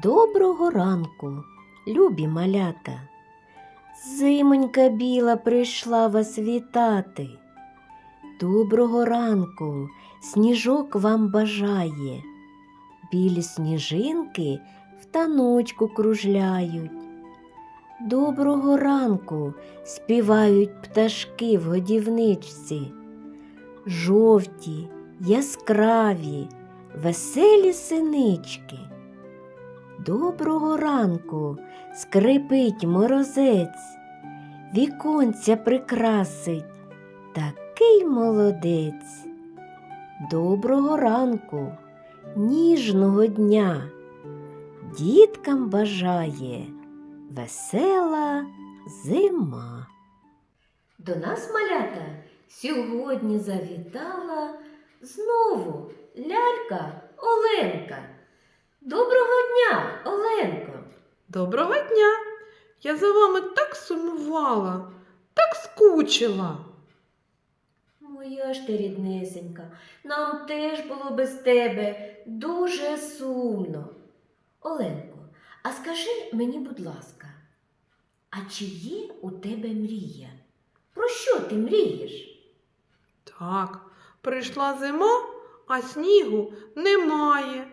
Доброго ранку, любі малята. Зимонька біла прийшла вас вітати. Доброго ранку, сніжок вам бажає. Білі сніжинки в таночку кружляють. Доброго ранку співають пташки в годівничці. Жовті, яскраві, веселі синички. Доброго ранку скрипить морозець, віконця прикрасить, такий молодець. Доброго ранку, ніжного дня, діткам бажає весела зима. До нас малята сьогодні завітала знову лялька Оленка. Доброго дня! Доброго дня! Я за вами так сумувала, так скучила. Моя ж ти ріднесенька, нам теж було без тебе дуже сумно. Оленко, а скажи мені, будь ласка, а чи є у тебе мрія? Про що ти мрієш? Так, прийшла зима, а снігу немає.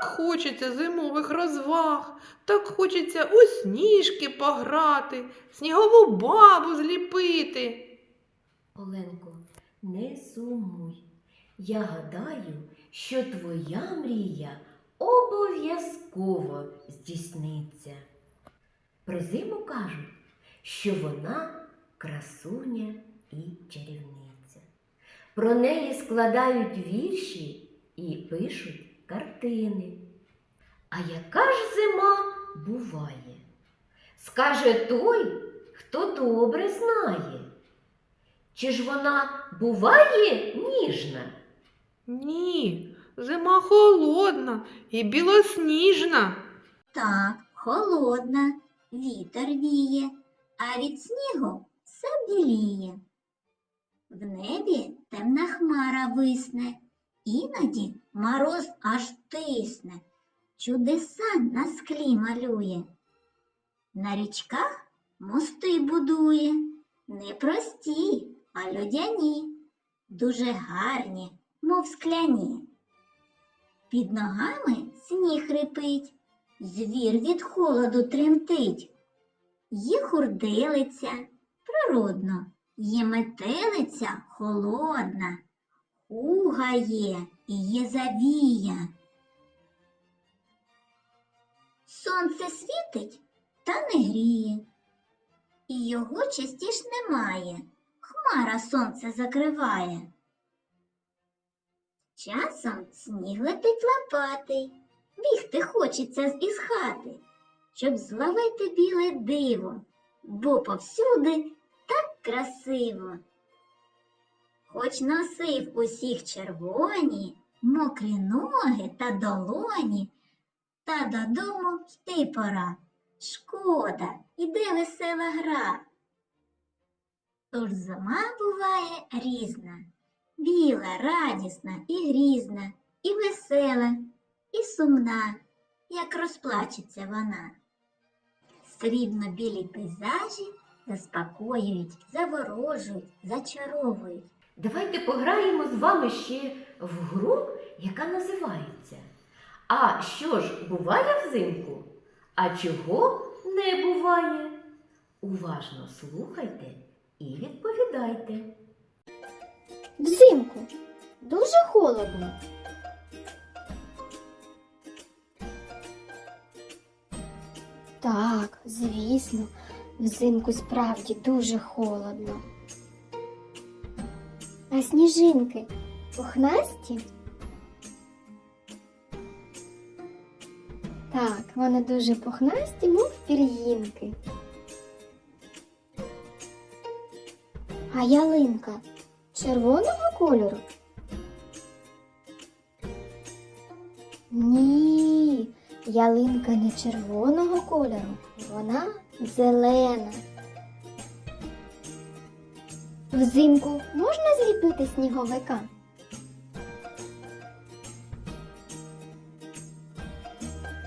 Так хочеться зимових розваг, так хочеться у сніжки пограти, снігову бабу зліпити. Оленко, не сумуй. Я гадаю, що твоя мрія обов'язково здійсниться. Про зиму кажуть, що вона красуня і чарівниця. Про неї складають вірші і пишуть картини. А яка ж зима буває? Скаже той, хто добре знає. Чи ж вона буває ніжна? Ні, зима холодна і білосніжна. Так, холодна, вітер віє, а від снігу все біліє. В небі темна хмара висне, іноді мороз аж тисне, чудеса на склі малює. На річках мости будує, не прості, а людяні, дуже гарні, мов скляні. Під ногами сніг рипить, звір від холоду тремтить. Є хурделиця природно, є метелиця холодна, уга є і є завія. Сонце світить та не гріє, і його частіш немає, хмара сонце закриває. Часом сніг летить лопатий, бігти хочеться із хати, щоб зловити біле диво, бо повсюди так красиво. Хоч носив усіх червоні, мокрі ноги та долоні, та додому йти пора. Шкода, іде весела гра. Тож зима буває різна, біла, радісна і грізна, і весела, і сумна, як розплачеться вона. Срібно-білі пейзажі заспокоюють, заворожують, зачаровують. Давайте пограємо з вами ще в гру, яка називається А що ж буває взимку? А чого не буває? Уважно слухайте і відповідайте. Взимку дуже холодно. Так, звісно, взимку справді дуже холодно. А сніжинки пухнасті? Так, вони дуже пухнасті, мов пір'їнки. А ялинка червоного кольору? Ні, ялинка не червоного кольору, вона зелена. Взимку можна зліпити сніговика?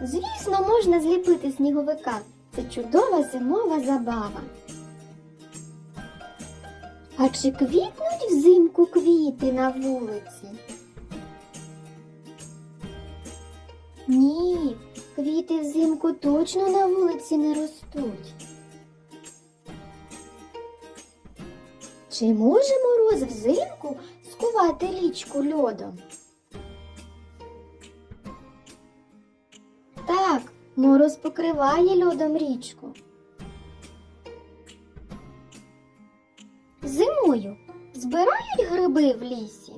Звісно, можна зліпити сніговика. Це чудова зимова забава. А чи квітнуть взимку квіти на вулиці? Ні, квіти взимку точно на вулиці не ростуть. Чи може мороз взимку скувати річку льодом? Так, мороз покриває льодом річку. Зимою збирають гриби в лісі.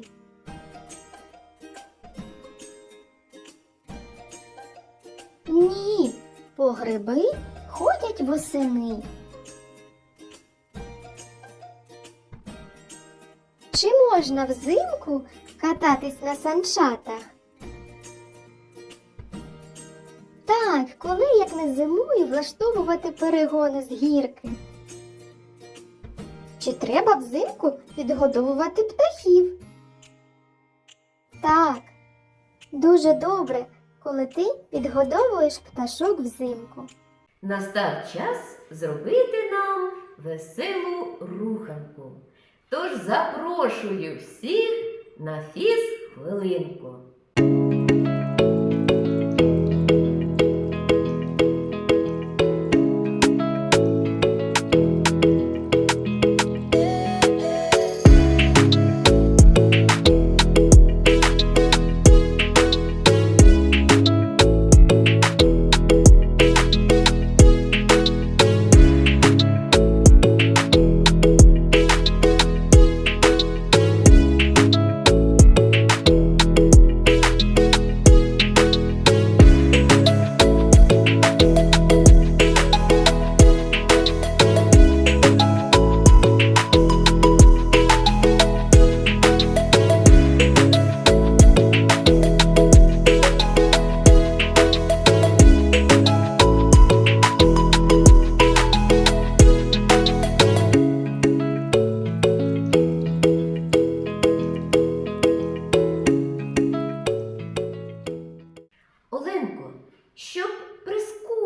Ні, по гриби ходять восени. Можна взимку кататись на санчатах? Так, коли як не зимою влаштовувати перегони з гірки. Чи треба взимку підгодовувати птахів? Так, дуже добре, коли ти підгодовуєш пташок взимку. Настав час зробити нам веселу руханку. Тож запрошую всіх на фіз хвилинку.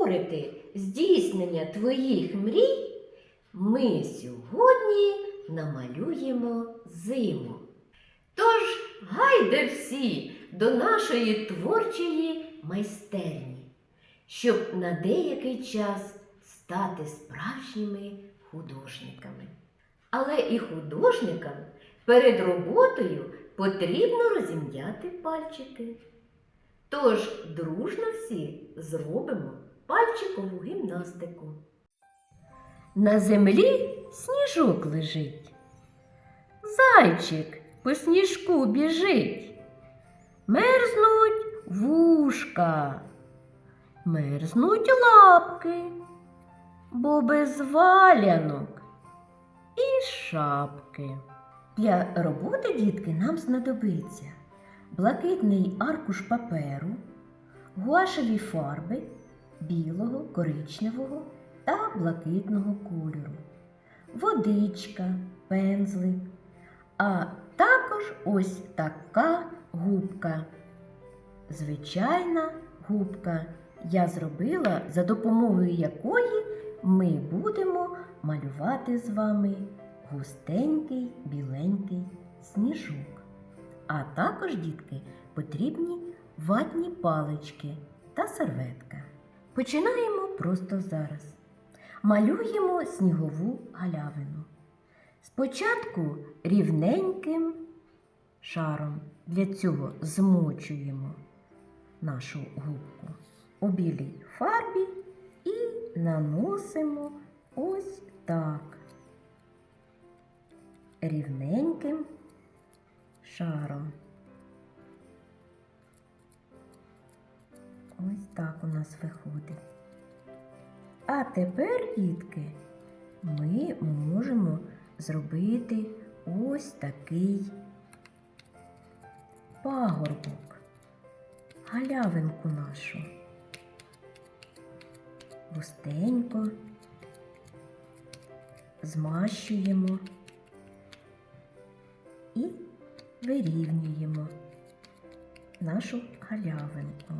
Прискорити здійснення твоїх мрій, ми сьогодні намалюємо зиму. Тож гайде всі до нашої творчої майстерні, щоб на деякий час стати справжніми художниками. Але і художникам перед роботою потрібно розім'яти пальчики. Тож дружно всі зробимо пальчикову гімнастику. На землі сніжок лежить. Зайчик по сніжку біжить. Мерзнуть вушка, мерзнуть лапки, бо без валянок і шапки. Для роботи, дітки, нам знадобиться блакитний аркуш паперу, гуашеві фарби білого, коричневого та блакитного кольору, водичка, пензлик, а також ось така губка. Звичайна губка я зробила, за допомогою якої ми будемо малювати з вами густенький біленький сніжок. А також, дітки, потрібні ватні палички та серветка. Починаємо просто зараз. Малюємо снігову галявину. Спочатку рівненьким шаром. Для цього змочуємо нашу губку у білій фарбі і наносимо ось так. Рівненьким шаром. Ось так у нас виходить. А тепер, дітки, ми можемо зробити ось такий пагорбок, галявинку нашу. Густенько змащуємо і вирівнюємо нашу галявинку.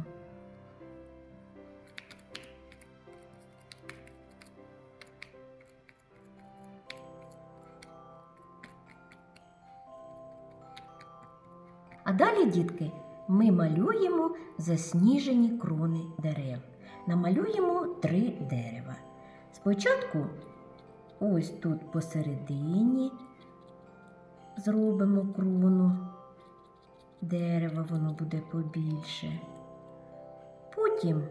Далі, дітки, ми малюємо засніжені крони дерев. Намалюємо три дерева. Спочатку ось тут посередині зробимо крону дерева, воно буде побільше. Потім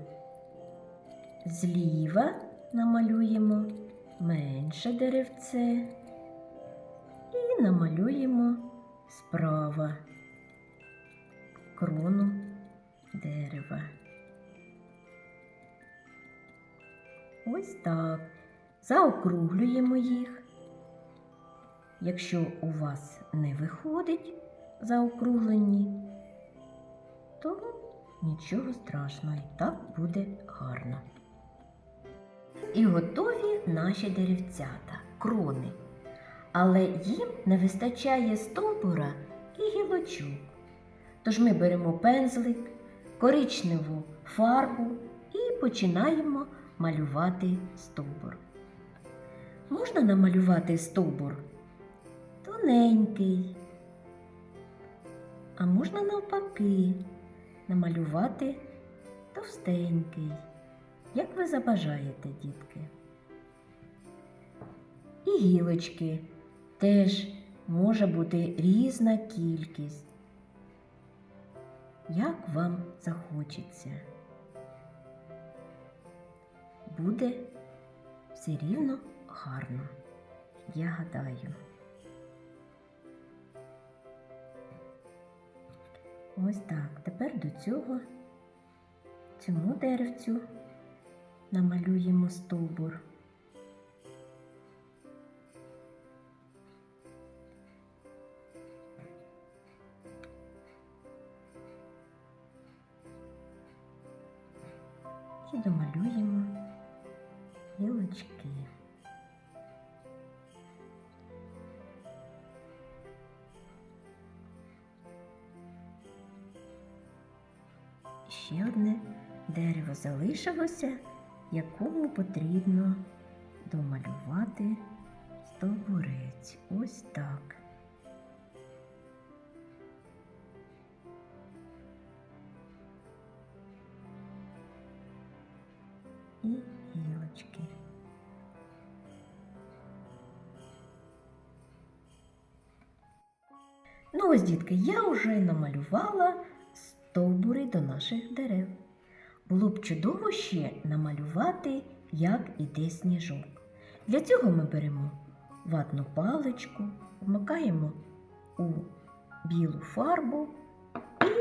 зліва намалюємо менше деревце і намалюємо справа крону дерева. Ось так. Заокруглюємо їх. Якщо у вас не виходить заокруглені, то нічого страшного, і так буде гарно. І готові наші деревцята, крони. Але їм не вистачає стовбура і гілочок. Тож ми беремо пензлик, коричневу фарбу і починаємо малювати стовбур. Можна намалювати стовбур тоненький, а можна навпаки намалювати товстенький, як ви забажаєте, дітки. І гілочки теж може бути різна кількість, як вам захочеться. Буде все рівно гарно, я гадаю. Ось так. Тепер до цього цьому деревцю намалюємо стовбур. Залишилося, якому потрібно домалювати стовбурець. Ось так. І гілочки. Ну ось, дітки, я вже намалювала стовбури до наших дерев. Було б чудово ще намалювати, як іде сніжок. Для цього ми беремо ватну паличку, вмикаємо у білу фарбу і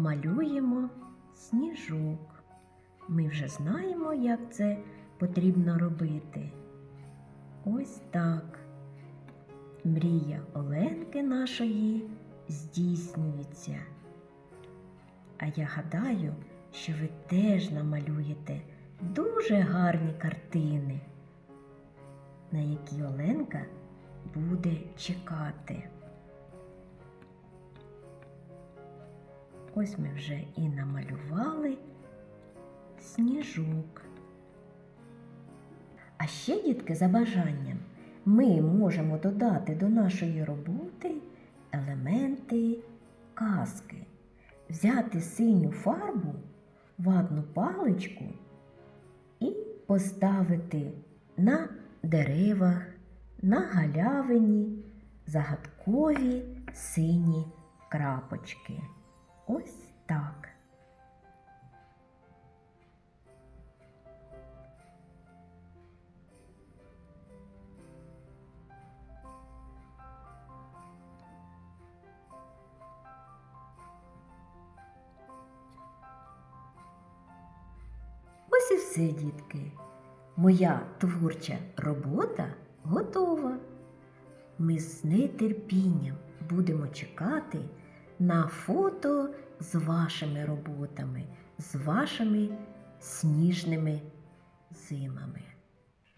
малюємо сніжок. Ми вже знаємо, як це потрібно робити. Ось так. Мрія Оленки нашої здійснюється. А я гадаю, що ви теж намалюєте дуже гарні картини, на які Оленка буде чекати. Ось ми вже і намалювали сніжок. А ще, дітки, за бажанням, ми можемо додати до нашої роботи елементи казки взяти синю фарбу, ватну паличку і поставити на деревах, на галявині загадкові сині крапочки. Ось так. Дітки. Моя творча робота готова. Ми з нетерпінням будемо чекати на фото з вашими роботами, з вашими сніжними зимами.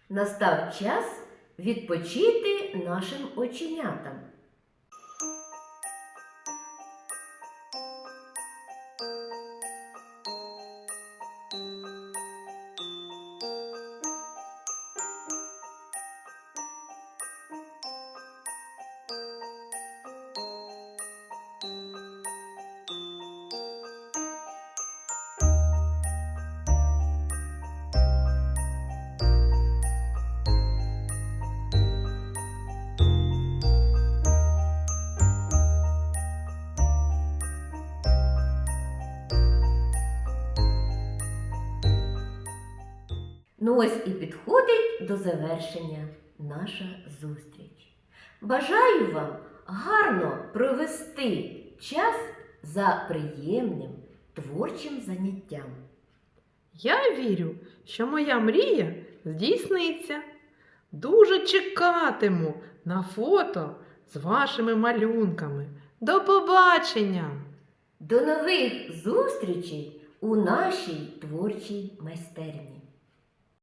Настав час відпочити нашим оченятам. Ну ось і підходить до завершення наша зустріч. Бажаю вам гарно провести час за приємним творчим заняттям. Я вірю, що моя мрія здійсниться. Дуже чекатиму на фото з вашими малюнками. До побачення! До нових зустрічей у нашій творчій майстерні.